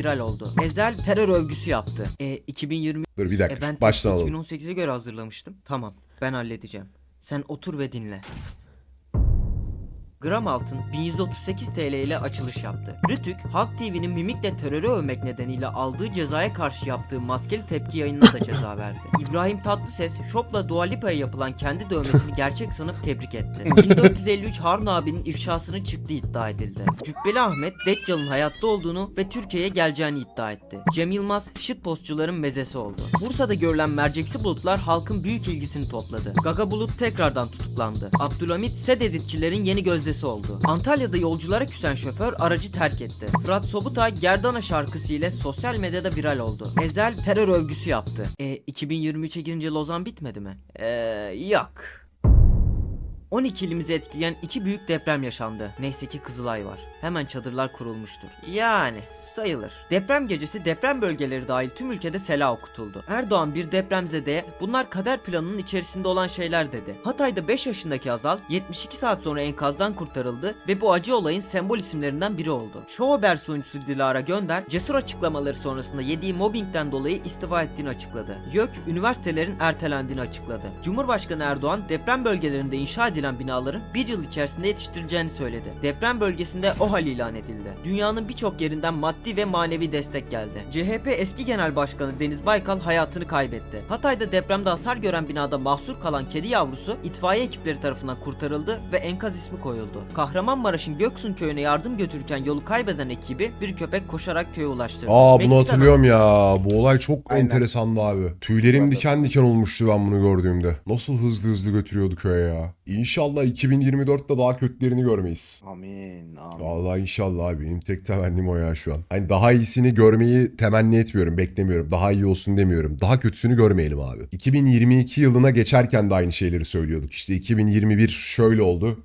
viral oldu. Ezel terör övgüsü yaptı. E 2020 Dur bir e dakika. ben Baştan alalım. 2018'e göre hazırlamıştım. Tamam ben halledeceğim. Sen otur ve dinle. Gram altın 1138 TL ile açılış yaptı. Rütük, Halk TV'nin mimikle terörü övmek nedeniyle aldığı cezaya karşı yaptığı maskeli tepki yayınına da ceza verdi. İbrahim Tatlıses, Şop'la Dua Lipa'ya yapılan kendi dövmesini gerçek sanıp tebrik etti. 1453 Harun abinin ifşasının çıktığı iddia edildi. Cübbeli Ahmet, Deccal'ın hayatta olduğunu ve Türkiye'ye geleceğini iddia etti. Cem Yılmaz, shitpostçuların mezesi oldu. Bursa'da görülen merceksi bulutlar halkın büyük ilgisini topladı. Gaga Bulut tekrardan tutuklandı. Abdülhamit, sed editçilerin yeni gözdesi oldu. Antalya'da yolculara küsen şoför aracı terk etti. Fırat Sobutay, Gerdana şarkısı ile sosyal medyada viral oldu. Ezel terör övgüsü yaptı. E 2023'e girince Lozan bitmedi mi? Eee yok. 12 ilimizi etkileyen iki büyük deprem yaşandı. Neyse ki Kızılay var. Hemen çadırlar kurulmuştur. Yani sayılır. Deprem gecesi deprem bölgeleri dahil tüm ülkede sela okutuldu. Erdoğan bir depremzedeye bunlar kader planının içerisinde olan şeyler dedi. Hatay'da 5 yaşındaki Azal 72 saat sonra enkazdan kurtarıldı ve bu acı olayın sembol isimlerinden biri oldu. Show Haber sunucusu Dilara Gönder cesur açıklamaları sonrasında yediği mobbingden dolayı istifa ettiğini açıkladı. YÖK üniversitelerin ertelendiğini açıkladı. Cumhurbaşkanı Erdoğan deprem bölgelerinde inşa edilen binaların bir yıl içerisinde yetiştirileceğini söyledi. Deprem bölgesinde OHAL ilan edildi. Dünyanın birçok yerinden maddi ve manevi destek geldi. CHP eski genel başkanı Deniz Baykal hayatını kaybetti. Hatay'da depremde hasar gören binada mahsur kalan kedi yavrusu itfaiye ekipleri tarafından kurtarıldı ve enkaz ismi koyuldu. Kahramanmaraş'ın Göksun köyüne yardım götürürken yolu kaybeden ekibi bir köpek koşarak köye ulaştırdı. Aa bunu Meksika'dan- hatırlıyorum ya. Bu olay çok Aynen. enteresandı abi. Tüylerim diken diken olmuştu ben bunu gördüğümde. Nasıl hızlı hızlı götürüyordu köye ya. İnşallah 2024'te daha kötülerini görmeyiz. Amin. Amin. Vallahi inşallah abi. Benim tek temennim o ya şu an. Hani daha iyisini görmeyi temenni etmiyorum, beklemiyorum. Daha iyi olsun demiyorum. Daha kötüsünü görmeyelim abi. 2022 yılına geçerken de aynı şeyleri söylüyorduk. İşte 2021 şöyle oldu.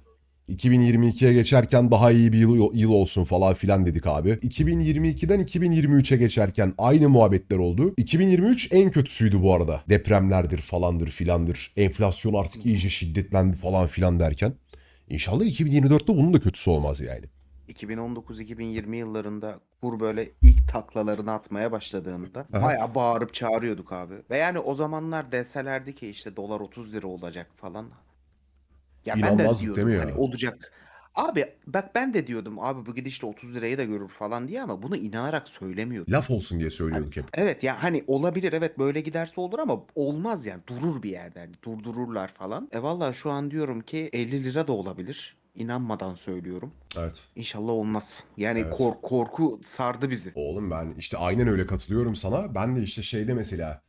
2022'ye geçerken daha iyi bir yıl, yıl olsun falan filan dedik abi. 2022'den 2023'e geçerken aynı muhabbetler oldu. 2023 en kötüsüydü bu arada. Depremlerdir falandır filandır. Enflasyon artık iyice şiddetlendi falan filan derken. İnşallah 2024'te bunun da kötüsü olmaz yani. 2019-2020 yıllarında kur böyle ilk taklalarını atmaya başladığında Aha. bayağı bağırıp çağırıyorduk abi. Ve yani o zamanlar deselerdi ki işte dolar 30 lira olacak falan. Ya ben de İnanmazdık diyordum ya? hani olacak. Abi bak ben de diyordum abi bu gidişle 30 lirayı da görür falan diye ama bunu inanarak söylemiyordum. Laf olsun diye söylüyorduk hep. Evet ya hani olabilir evet böyle giderse olur ama olmaz yani durur bir yerde hani durdururlar falan. E valla şu an diyorum ki 50 lira da olabilir. İnanmadan söylüyorum. Evet. İnşallah olmaz. Yani Evet. kor- korku sardı bizi. Oğlum ben işte aynen öyle katılıyorum sana. Ben de işte şeyde mesela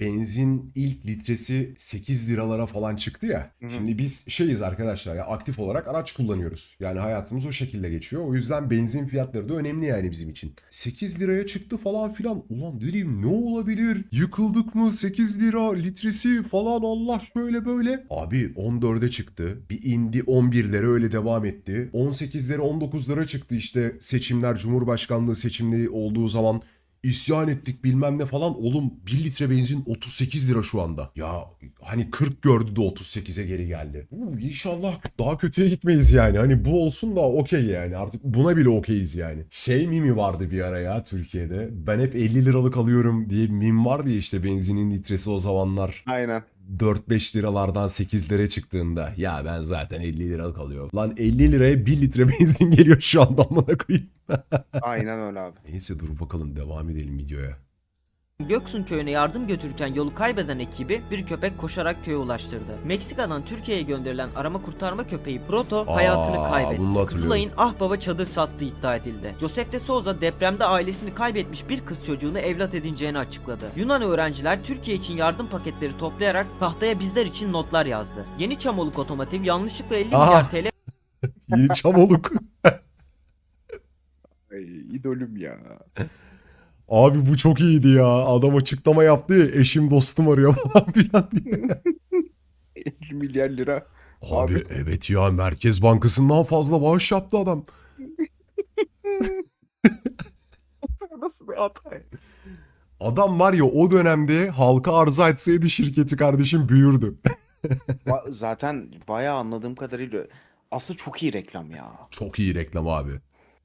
benzin ilk litresi 8 liralara falan çıktı ya. Hı hı. Şimdi biz şeyiz arkadaşlar ya aktif olarak araç kullanıyoruz. Yani hayatımız o şekilde geçiyor. O yüzden benzin fiyatları da önemli yani bizim için. 8 liraya çıktı falan filan. Ulan dedim ne olabilir? Yıkıldık mı 8 lira litresi falan Allah şöyle böyle. Abi 14'e çıktı. Bir indi 11'lere öyle devam etti. 18'lere 19'lara çıktı işte seçimler Cumhurbaşkanlığı seçimleri olduğu zaman İsyan ettik bilmem ne falan. Oğlum 1 litre benzin 38 lira şu anda. Ya hani 40 gördü de 38'e geri geldi. Uu, inşallah daha kötüye gitmeyiz yani. Hani bu olsun da okey yani. Artık buna bile okeyiz yani. Şey mimi vardı bir ara ya Türkiye'de. Ben hep 50 liralık alıyorum diye mim vardı ya işte benzinin litresi o zamanlar. Aynen. 4-5 liralardan 8 liraya çıktığında ya ben zaten 50 liralık alıyorum. Lan 50 liraya 1 litre benzin geliyor şu anda amına koyayım. Aynen öyle abi. Neyse dur bakalım devam edelim videoya. Göksun köyüne yardım götürürken yolu kaybeden ekibi bir köpek koşarak köye ulaştırdı. Meksika'dan Türkiye'ye gönderilen arama kurtarma köpeği Proto Aa, hayatını kaybetti. Kızılay'ın ah baba çadır sattığı iddia edildi. Joseph de Souza depremde ailesini kaybetmiş bir kız çocuğunu evlat edineceğini açıkladı. Yunan öğrenciler Türkiye için yardım paketleri toplayarak tahtaya bizler için notlar yazdı. Yeni Çamoluk Otomotiv yanlışlıkla 50 Aha. milyar TL Yeni çamoluk. Ay, idolüm ya. Abi bu çok iyiydi ya. Adam açıklama yaptı ya eşim dostum arıyor falan filan diye. 50 milyar lira. Abi, Abi. evet ya Merkez Bankası'ndan fazla bağış yaptı adam. Nasıl bir hata? Adam var ya o dönemde halka arıza etseydi şirketi kardeşim büyürdü. Ba- Zaten bayağı anladığım kadarıyla aslında çok iyi reklam ya. çok iyi reklam abi.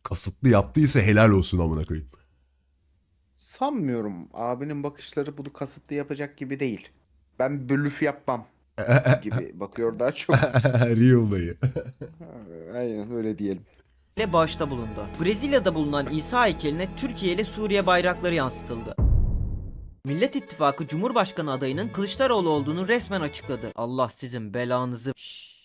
Kasıtlı yaptıysa helal olsun amına koyayım. Sanmıyorum. Abinin bakışları bunu kasıtlı yapacak gibi değil. Ben bölüf yapmam gibi bakıyor daha çok. Real dayı. Aynen öyle diyelim. ile bağışta bulundu. Brezilya'da bulunan İsa heykeline Türkiye ile Suriye bayrakları yansıtıldı. Millet İttifakı Cumhurbaşkanı adayının Kılıçdaroğlu olduğunu resmen açıkladı. Allah sizin belanızı... Şşş.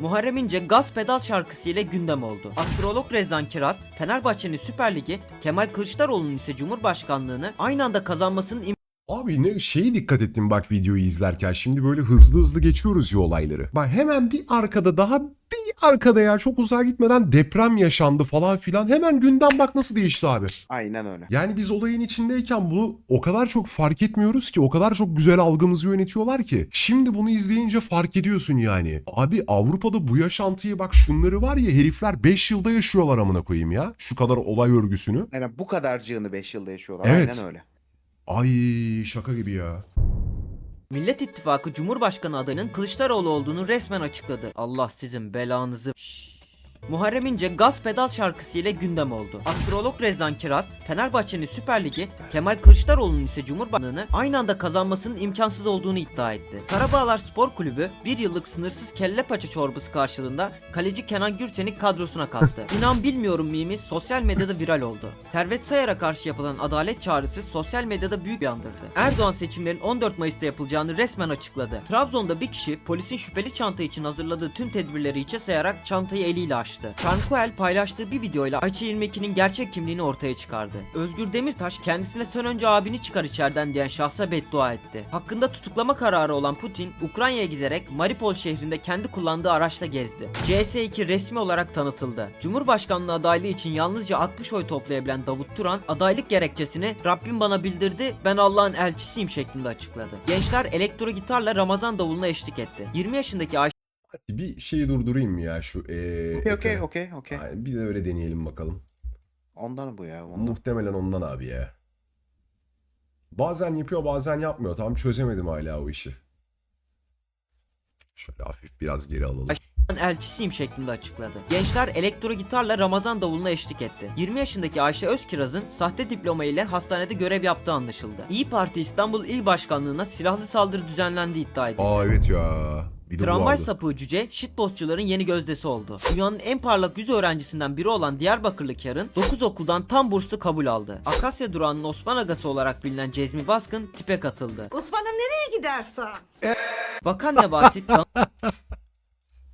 Muharrem İnce gaz pedal şarkısı ile gündem oldu. Astrolog Rezan Kiraz, Fenerbahçe'nin Süper Ligi, Kemal Kılıçdaroğlu'nun ise Cumhurbaşkanlığını aynı anda kazanmasının Abi ne şeyi dikkat ettim bak videoyu izlerken. Şimdi böyle hızlı hızlı geçiyoruz ya olayları. Bak hemen bir arkada daha bir arkada ya çok uzağa gitmeden deprem yaşandı falan filan. Hemen gündem bak nasıl değişti abi. Aynen öyle. Yani biz olayın içindeyken bunu o kadar çok fark etmiyoruz ki o kadar çok güzel algımızı yönetiyorlar ki. Şimdi bunu izleyince fark ediyorsun yani. Abi Avrupa'da bu yaşantıyı bak şunları var ya herifler 5 yılda yaşıyorlar amına koyayım ya. Şu kadar olay örgüsünü. Yani bu kadarcığını 5 yılda yaşıyorlar. Evet. Aynen öyle. Ay şaka gibi ya. Millet İttifakı Cumhurbaşkanı adayının Kılıçdaroğlu olduğunu resmen açıkladı. Allah sizin belanızı... Şşş. Muharrem İnce gaz pedal şarkısı ile gündem oldu. Astrolog Rezan Kiraz, Fenerbahçe'nin Süper Ligi, Kemal Kılıçdaroğlu'nun ise Cumhurbaşkanlığını aynı anda kazanmasının imkansız olduğunu iddia etti. Karabağlar Spor Kulübü bir yıllık sınırsız kelle paça çorbası karşılığında kaleci Kenan Gürsen'i kadrosuna kattı. İnan bilmiyorum mimi sosyal medyada viral oldu. Servet Sayar'a karşı yapılan adalet çağrısı sosyal medyada büyük bir andırdı. Erdoğan seçimlerin 14 Mayıs'ta yapılacağını resmen açıkladı. Trabzon'da bir kişi polisin şüpheli çanta için hazırladığı tüm tedbirleri içe sayarak çantayı eliyle açtı. Çankuel paylaştığı bir videoyla Ayça 22'nin gerçek kimliğini ortaya çıkardı. Özgür Demirtaş kendisine sen önce abini çıkar içeriden diyen şahsa beddua etti. Hakkında tutuklama kararı olan Putin, Ukrayna'ya giderek Mariupol şehrinde kendi kullandığı araçla gezdi. CS2 resmi olarak tanıtıldı. Cumhurbaşkanlığı adaylığı için yalnızca 60 oy toplayabilen Davut Turan, adaylık gerekçesini Rabbim bana bildirdi, ben Allah'ın elçisiyim şeklinde açıkladı. Gençler elektro gitarla Ramazan davuluna eşlik etti. 20 yaşındaki Ayşe Bir şeyi durdurayım mı ya şu ee, Okey okey ekranı? okey okey. Aynen, bir de öyle deneyelim bakalım. Ondan bu ya. Ondan. Muhtemelen ondan abi ya. Bazen yapıyor bazen yapmıyor. Tam çözemedim hala o işi. Şöyle hafif biraz geri alalım. elçisiyim şeklinde açıkladı. Gençler elektro gitarla Ramazan davuluna eşlik etti. 20 yaşındaki Ayşe Özkiraz'ın sahte diploma ile hastanede görev yaptığı anlaşıldı. İyi Parti İstanbul İl Başkanlığı'na silahlı saldırı düzenlendiği iddia edildi. Aa evet ya. Bir de bu Tramvay vardı. sapığı cüce shitpostçuların yeni gözdesi oldu. Dünyanın en parlak 100 öğrencisinden biri olan Diyarbakırlı Karın 9 okuldan tam burslu kabul aldı. Akasya durağının Osman Agası olarak bilinen Cezmi Baskın tipe katıldı. Osman'ım nereye gidersen? Bakan Nebati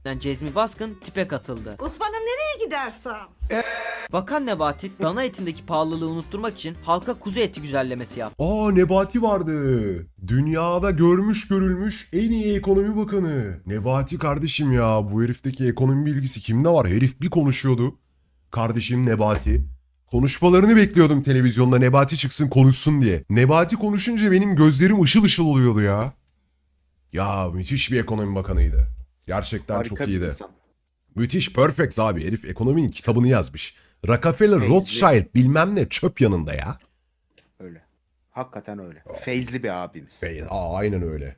Dan- Cezmi Baskın tipe katıldı. Osman'ım nereye gidersen? Bakan Nebati dana etindeki pahalılığı unutturmak için halka kuzu eti güzellemesi yaptı. Aa Nebati vardı. Dünyada görmüş görülmüş en iyi ekonomi bakanı. Nebati kardeşim ya. Bu herifteki ekonomi bilgisi kimde var? Herif bir konuşuyordu. Kardeşim Nebati. Konuşmalarını bekliyordum televizyonda Nebati çıksın konuşsun diye. Nebati konuşunca benim gözlerim ışıl ışıl oluyordu ya. Ya müthiş bir ekonomi bakanıydı. Gerçekten Harika çok iyiydi. insan. Müthiş perfect abi herif ekonominin kitabını yazmış. Rockefeller, Feyzi. Rothschild bilmem ne çöp yanında ya. Öyle. Hakikaten öyle. Feyzli bir abimiz. Bey, aa, aynen öyle.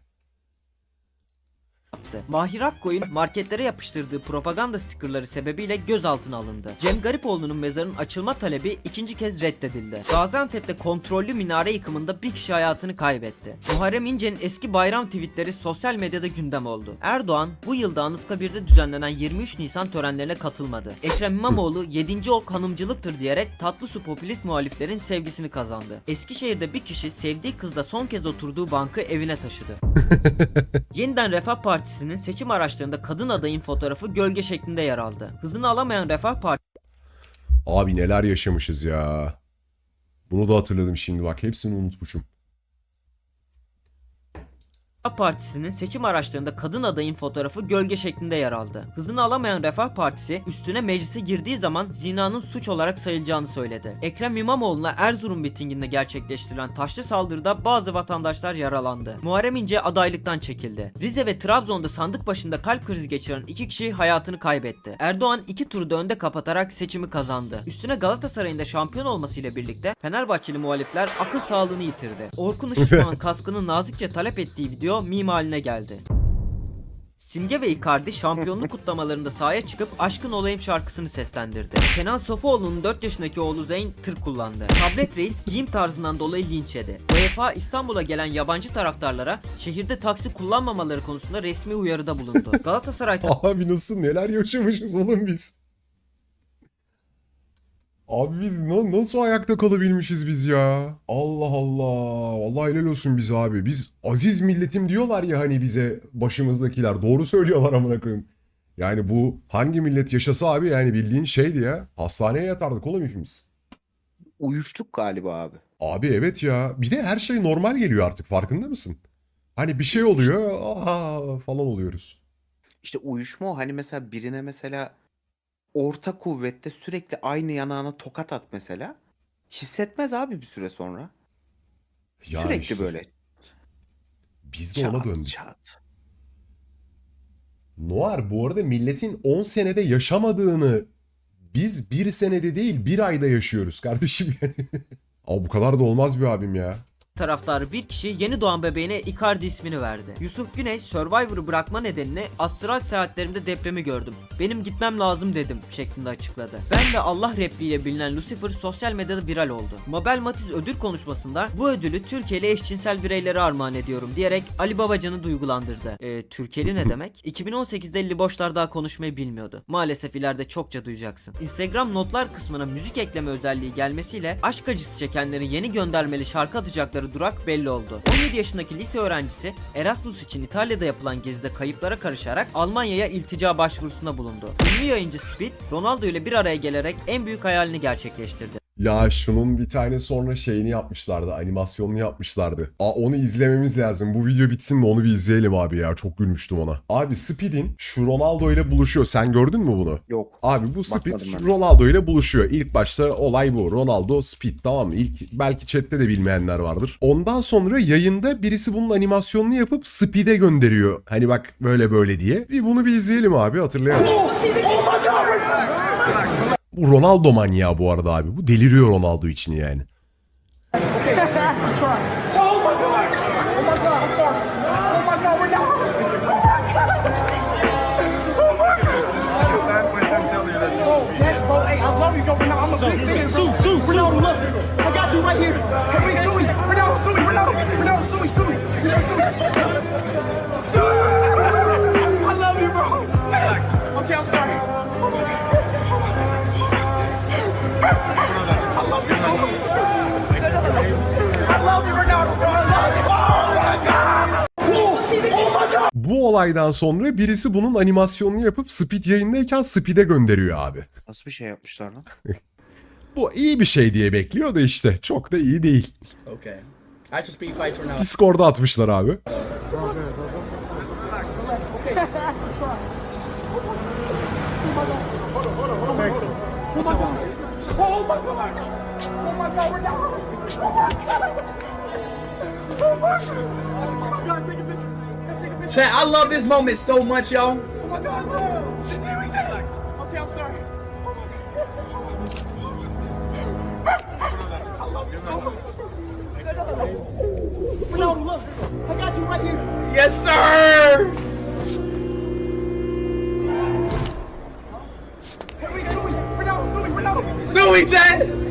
Mahir Akkoy'un marketlere yapıştırdığı propaganda stikerleri sebebiyle gözaltına alındı. Cem Garipoğlu'nun mezarının açılma talebi ikinci kez reddedildi. Gaziantep'te kontrollü minare yıkımında bir kişi hayatını kaybetti. Muharrem İnce'nin eski bayram tweetleri sosyal medyada gündem oldu. Erdoğan bu yılda Anıtkabir'de düzenlenen 23 Nisan törenlerine katılmadı. Ekrem İmamoğlu 7. ok hanımcılıktır diyerek tatlı su popülist muhaliflerin sevgisini kazandı. Eskişehir'de bir kişi sevdiği kızla son kez oturduğu bankı evine taşıdı. Yeniden Refah Partisi'nin seçim araçlarında kadın adayın fotoğrafı gölge şeklinde yer aldı. Hızını alamayan Refah Partisi Abi neler yaşamışız ya. Bunu da hatırladım şimdi bak hepsini unutmuşum. Partisi'nin seçim araçlarında kadın adayın fotoğrafı gölge şeklinde yer aldı. Hızını alamayan Refah Partisi üstüne meclise girdiği zaman zinanın suç olarak sayılacağını söyledi. Ekrem İmamoğlu'na Erzurum mitinginde gerçekleştirilen taşlı saldırıda bazı vatandaşlar yaralandı. Muharrem İnce adaylıktan çekildi. Rize ve Trabzon'da sandık başında kalp krizi geçiren iki kişi hayatını kaybetti. Erdoğan iki turda önde kapatarak seçimi kazandı. Üstüne Galatasaray'ın da şampiyon olmasıyla birlikte Fenerbahçeli muhalifler akıl sağlığını yitirdi. Orkun Işıtmak'ın kaskını nazikçe talep ettiği video meme haline geldi. Simge ve Icardi şampiyonluk kutlamalarında sahaya çıkıp Aşkın Olayım şarkısını seslendirdi. Kenan Sofuoğlu'nun 4 yaşındaki oğlu Zeyn tır kullandı. Tablet Reis giyim tarzından dolayı linç yedi. UEFA İstanbul'a gelen yabancı taraftarlara şehirde taksi kullanmamaları konusunda resmi uyarıda bulundu. Galatasaray Abi nasıl neler yaşamışız oğlum biz. Abi biz na- nasıl ayakta kalabilmişiz biz ya? Allah Allah. Allah helal olsun bize abi. Biz aziz milletim diyorlar ya hani bize başımızdakiler. Doğru söylüyorlar amına koyayım. Yani bu hangi millet yaşasa abi yani bildiğin şeydi ya. Hastaneye yatardık oğlum hepimiz. Uyuştuk galiba abi. Abi evet ya. Bir de her şey normal geliyor artık farkında mısın? Hani bir şey oluyor aha falan oluyoruz. İşte uyuşma o. Hani mesela birine mesela orta kuvvette sürekli aynı yanağına tokat at mesela. Hissetmez abi bir süre sonra. Ya sürekli işte böyle Biz de ona çat döndük. çat. Noir bu arada milletin 10 senede yaşamadığını biz bir senede değil bir ayda yaşıyoruz kardeşim yani. Ama bu kadar da olmaz bir abim ya. Taraftarı bir kişi yeni doğan bebeğine Icardi ismini verdi. Yusuf Güney Survivor'ı bırakma nedenini astral seyahatlerimde depremi gördüm. Benim gitmem lazım dedim şeklinde açıkladı. Ben de Allah repliğiyle bilinen Lucifer sosyal medyada viral oldu. Mabel Matiz ödül konuşmasında bu ödülü Türkiye'li eşcinsel bireylere armağan ediyorum diyerek Ali Babacan'ı duygulandırdı. Eee Türkiye'li ne demek? 2018'de Lili Boşlar daha konuşmayı bilmiyordu. Maalesef ileride çokça duyacaksın. Instagram notlar kısmına müzik ekleme özelliği gelmesiyle aşk acısı çekenlerin yeni göndermeli şarkı atacakları durak belli oldu. 17 yaşındaki lise öğrencisi Erasmus için İtalya'da yapılan gezide kayıplara karışarak Almanya'ya iltica başvurusunda bulundu. Ünlü yayıncı Speed, Ronaldo ile bir araya gelerek en büyük hayalini gerçekleştirdi. Ya şunun bir tane sonra şeyini yapmışlardı, animasyonunu yapmışlardı. Aa onu izlememiz lazım. Bu video bitsin de onu bir izleyelim abi ya. Çok gülmüştüm ona. Abi Speed'in şu Ronaldo ile buluşuyor. Sen gördün mü bunu? Yok. Abi bu Speed ben. Ronaldo ile buluşuyor. İlk başta olay bu. Ronaldo Speed tamam mı? İlk belki chatte de bilmeyenler vardır. Ondan sonra yayında birisi bunun animasyonunu yapıp Speed'e gönderiyor. Hani bak böyle böyle diye. Bir bunu bir izleyelim abi hatırlayalım. Bu Ronaldo manyağı bu arada abi. Bu deliriyor Ronaldo için yani. Bu olaydan sonra birisi bunun animasyonunu yapıp Speed yayındayken Speed'e gönderiyor abi. Nasıl bir şey yapmışlar lan? Bu iyi bir şey diye bekliyor da işte çok da iyi değil. Okay. Discord'a atmışlar abi. Chat, I love this moment so much, y'all. Oh my god, no! There we go! Okay, I'm sorry. Oh my god. I love you so much. Ronaldo, look! I got you right here! Yes, sir. Hey, wait, Suey! Ronaldo, Suey, Ronaldo! Suey, chat.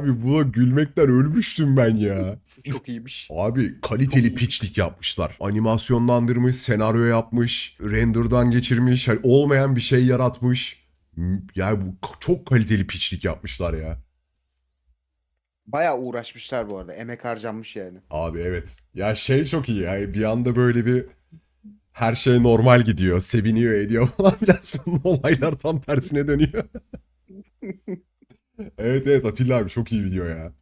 Abi buna gülmekten ölmüştüm ben ya. Çok iyiymiş. Abi kaliteli piçlik yapmışlar. Animasyonlandırmış, senaryo yapmış, renderdan geçirmiş, hani olmayan bir şey yaratmış. Yani bu çok kaliteli piçlik yapmışlar ya. Bayağı uğraşmışlar bu arada. Emek harcanmış yani. Abi evet. Ya şey çok iyi. Yani bir anda böyle bir her şey normal gidiyor. Seviniyor ediyor falan filan. Sonra olaylar tam tersine dönüyor. evet evet Atilla abi çok iyi video ya.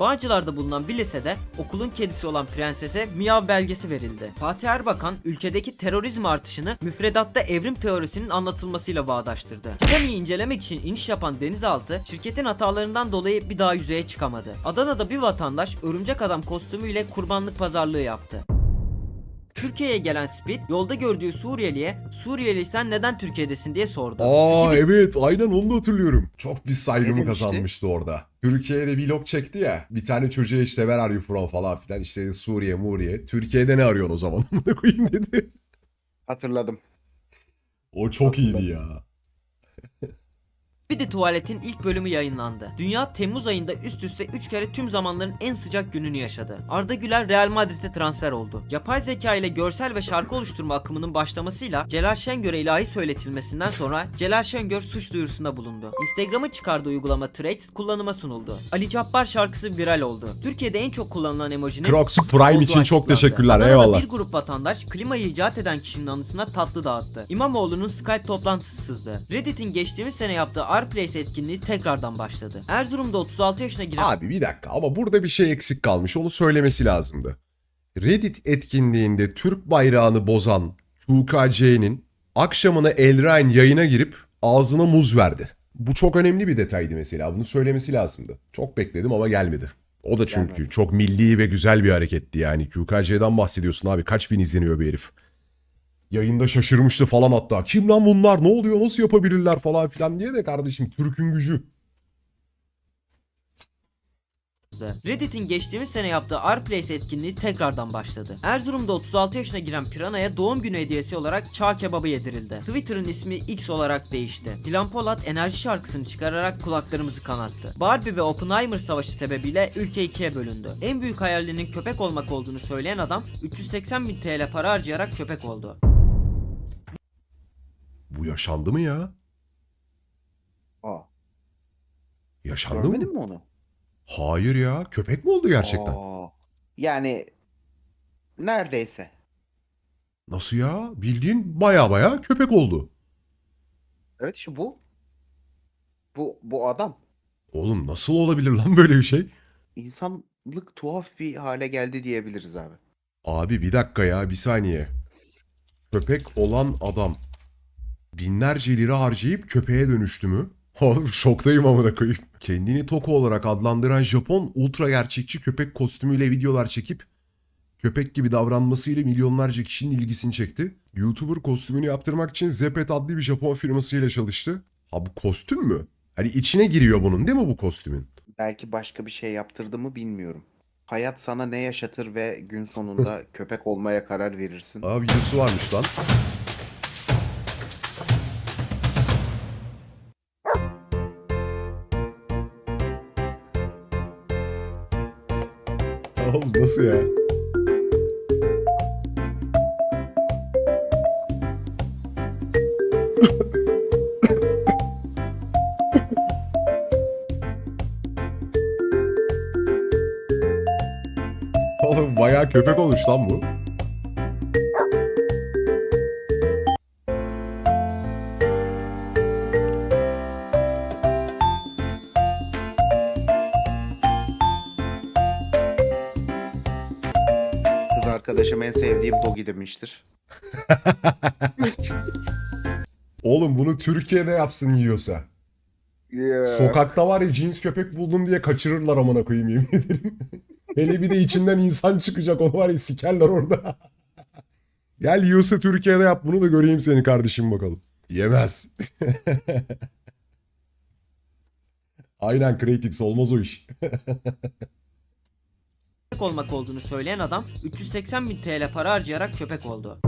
Bağcılar'da bulunan bir lisede okulun kedisi olan prensese miyav belgesi verildi. Fatih Erbakan ülkedeki terörizm artışını müfredatta evrim teorisinin anlatılmasıyla bağdaştırdı. Titanic'i incelemek için iniş yapan denizaltı şirketin hatalarından dolayı bir daha yüzeye çıkamadı. Adana'da bir vatandaş örümcek adam kostümüyle kurbanlık pazarlığı yaptı. Türkiye'ye gelen Speed yolda gördüğü Suriyeli'ye Suriyeli sen neden Türkiye'desin diye sordu. Aa Speed evet aynen onu da hatırlıyorum. Çok bir saygımı kazanmıştı orada. Türkiye'de vlog çekti ya. Bir tane çocuğa işte where are you from falan filan. İşte Suriye Muriye. Türkiye'de ne arıyorsun o zaman? Koyayım dedi. Hatırladım. O çok iyiydi ya. Bir de Tuvalet'in ilk bölümü yayınlandı. Dünya Temmuz ayında üst üste 3 kere tüm zamanların en sıcak gününü yaşadı. Arda Güler Real Madrid'e transfer oldu. Yapay zeka ile görsel ve şarkı oluşturma akımının başlamasıyla Celal Şengör'e ilahi söyletilmesinden sonra Celal Şengör suç duyurusunda bulundu. Instagram'ın çıkardığı uygulama Threads kullanıma sunuldu. Ali Cabbar şarkısı viral oldu. Türkiye'de en çok kullanılan emojinin Crocs Prime için çok açıklandı. teşekkürler, Adana'da eyvallah. Bir grup vatandaş klimayı icat eden kişinin anısına tatlı dağıttı. İmamoğlu'nun Skype toplantısı sızdı. Reddit'in geçtiğimiz sene yaptığı Rplace etkinliği tekrardan başladı. Erzurum'da 36 yaşına giren Abi bir dakika ama burada bir şey eksik kalmış. Onu söylemesi lazımdı. Reddit etkinliğinde Türk bayrağını bozan QKC'nin akşamına Elrain yayına girip ağzına muz verdi. Bu çok önemli bir detaydı mesela. Bunu söylemesi lazımdı. Çok bekledim ama gelmedi. O da çünkü Gelmedi. çok milli ve güzel bir hareketti yani. QKC'den bahsediyorsun abi. Kaç bin izleniyor bir herif. Yayında şaşırmıştı falan hatta. Kim lan bunlar? Ne oluyor? Nasıl yapabilirler falan filan diye de kardeşim Türk'ün gücü. Reddit'in geçtiğimiz sene yaptığı Rplace etkinliği tekrardan başladı. Erzurum'da 36 yaşına giren Pirana'ya doğum günü hediyesi olarak çağ kebabı yedirildi. Twitter'ın ismi X olarak değişti. Dilan Polat enerji şarkısını çıkararak kulaklarımızı kanattı. Barbie ve Oppenheimer savaşı sebebiyle ülke ikiye bölündü. En büyük hayalinin köpek olmak olduğunu söyleyen adam 380 bin TL para harcayarak köpek oldu. Bu yaşandı mı ya? Aa, Yaşandı görmedin mı? mi onu? Hayır ya. Köpek mi oldu gerçekten? Aa, yani neredeyse. Nasıl ya? Bildiğin baya baya köpek oldu. Evet işte bu. Bu bu adam. Oğlum nasıl olabilir lan böyle bir şey? İnsanlık tuhaf bir hale geldi diyebiliriz abi. Abi bir dakika ya bir saniye. Köpek olan adam binlerce lira harcayıp köpeğe dönüştü mü? Oğlum şoktayım amına koyayım. Kendini Toko olarak adlandıran Japon ultra gerçekçi köpek kostümüyle videolar çekip köpek gibi davranmasıyla milyonlarca kişinin ilgisini çekti. YouTuber kostümünü yaptırmak için Zepet adlı bir Japon firmasıyla çalıştı. Ha bu kostüm mü? Hani içine giriyor bunun değil mi bu kostümün? Belki başka bir şey yaptırdı mı bilmiyorum. Hayat sana ne yaşatır ve gün sonunda köpek olmaya karar verirsin. Aa videosu varmış lan. Nasıl ya? Oğlum bayağı köpek olmuş lan bu. Dogi demiştir. Oğlum bunu Türkiye'de yapsın yiyorsa. Sokakta var ya cins köpek buldum diye kaçırırlar amına koyayım yemin ederim. Hele bir de içinden insan çıkacak onu var ya sikerler orada. Gel yiyorsa Türkiye'de yap bunu da göreyim seni kardeşim bakalım. Yemez. Aynen Cratix olmaz o iş. Köpek olmak olduğunu söyleyen adam 380 bin TL para harcayarak köpek oldu.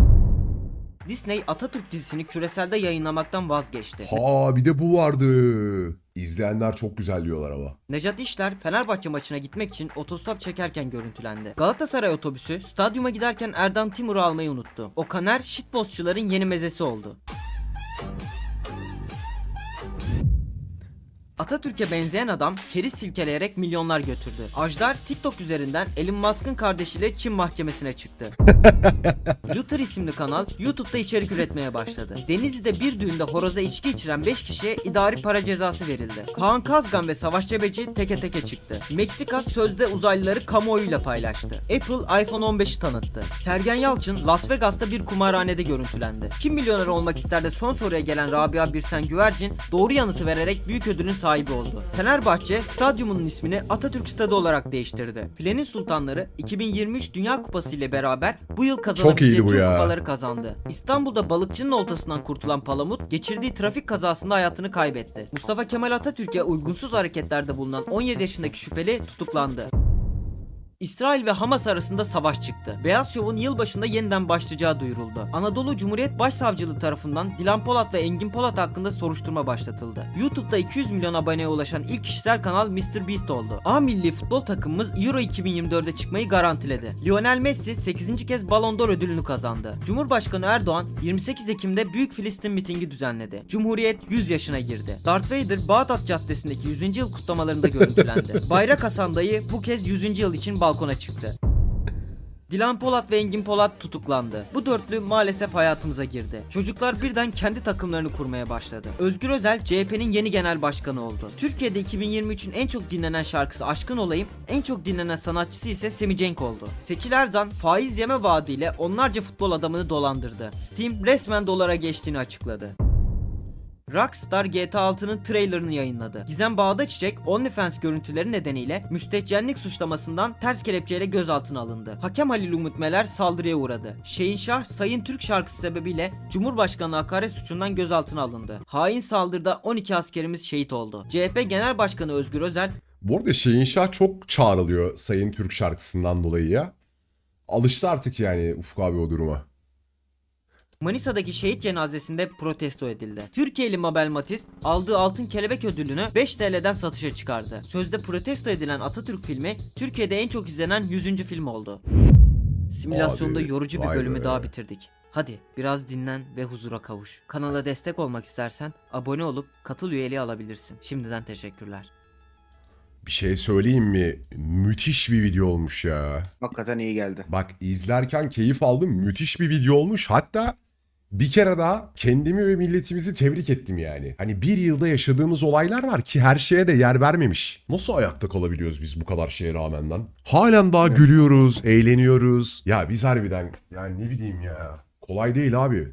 Disney Atatürk dizisini küreselde yayınlamaktan vazgeçti. Ha bir de bu vardı. İzleyenler çok güzel diyorlar ama. Nejat İşler Fenerbahçe maçına gitmek için otostop çekerken görüntülendi. Galatasaray otobüsü stadyuma giderken Erdan Timur'u almayı unuttu. O kaner shitpostçuların yeni mezesi oldu. Atatürk'e benzeyen adam keriz silkeleyerek milyonlar götürdü. Ajdar TikTok üzerinden Elon Musk'ın kardeşiyle Çin mahkemesine çıktı. Luther isimli kanal YouTube'da içerik üretmeye başladı. Denizli'de bir düğünde horoza içki içiren 5 kişiye idari para cezası verildi. Kaan Kazgan ve Savaş Cebeci teke teke çıktı. Meksika sözde uzaylıları kamuoyuyla paylaştı. Apple iPhone 15'i tanıttı. Sergen Yalçın Las Vegas'ta bir kumarhanede görüntülendi. Kim milyoner olmak ister de son soruya gelen Rabia Birsen Güvercin doğru yanıtı vererek büyük ödülün sahibi oldu. Fenerbahçe stadyumunun ismini Atatürk Stadı olarak değiştirdi. Filenin Sultanları 2023 Dünya Kupası ile beraber bu yıl kazanabilecek tüm kupaları kazandı. İstanbul'da balıkçının oltasından kurtulan Palamut geçirdiği trafik kazasında hayatını kaybetti. Mustafa Kemal Atatürk'e uygunsuz hareketlerde bulunan 17 yaşındaki şüpheli tutuklandı. İsrail ve Hamas arasında savaş çıktı. Beyaz Şov'un yılbaşında yeniden başlayacağı duyuruldu. Anadolu Cumhuriyet Başsavcılığı tarafından Dilan Polat ve Engin Polat hakkında soruşturma başlatıldı. YouTube'da 200 milyon aboneye ulaşan ilk kişisel kanal MrBeast oldu. A milli futbol takımımız Euro 2024'de çıkmayı garantiledi. Lionel Messi 8. kez Ballon d'Or ödülünü kazandı. Cumhurbaşkanı Erdoğan 28 Ekim'de Büyük Filistin mitingi düzenledi. Cumhuriyet 100 yaşına girdi. Darth Vader Bağdat Caddesi'ndeki 100. yıl kutlamalarında görüntülendi. Bayrak Hasan dayı bu kez 100. yıl için balkona çıktı. Dilan Polat ve Engin Polat tutuklandı. Bu dörtlü maalesef hayatımıza girdi. Çocuklar birden kendi takımlarını kurmaya başladı. Özgür Özel CHP'nin yeni genel başkanı oldu. Türkiye'de 2023'ün en çok dinlenen şarkısı Aşkın Olayım, en çok dinlenen sanatçısı ise Semi Cenk oldu. Seçil Erzan faiz yeme vaadiyle onlarca futbol adamını dolandırdı. Steam resmen dolara geçtiğini açıkladı. Rockstar GTA 6'nın trailerını yayınladı. Gizem Bağdaçiçek OnlyFans görüntüleri nedeniyle müstehcenlik suçlamasından ters kelepçeyle gözaltına alındı. Hakem Halil Umut Meler saldırıya uğradı. Şehinşah Sayın Türk şarkısı sebebiyle Cumhurbaşkanı hakaret suçundan gözaltına alındı. Hain saldırıda 12 askerimiz şehit oldu. CHP Genel Başkanı Özgür Özel Bu arada Şehinşah çok çağrılıyor Sayın Türk şarkısından dolayı ya. Alıştı artık yani Ufuk abi o duruma. Manisa'daki şehit cenazesinde protesto edildi. Türkiye'li Mabel Matiz aldığı Altın Kelebek ödülünü 5 TL'den satışa çıkardı. Sözde protesto edilen Atatürk filmi Türkiye'de en çok izlenen 100. film oldu. Simülasyonda Abi, yorucu bir bölümü be. daha bitirdik. Hadi biraz dinlen ve huzura kavuş. Kanala destek olmak istersen abone olup katıl üyeliği alabilirsin. Şimdiden teşekkürler. Bir şey söyleyeyim mi? Müthiş bir video olmuş ya. Hakikaten iyi geldi. Bak izlerken keyif aldım. Müthiş bir video olmuş. Hatta bir kere daha kendimi ve milletimizi tebrik ettim yani. Hani bir yılda yaşadığımız olaylar var ki her şeye de yer vermemiş. Nasıl ayakta kalabiliyoruz biz bu kadar şeye rağmen lan? Halen daha gülüyoruz, eğleniyoruz. Ya biz harbiden yani ne bileyim ya. Kolay değil abi.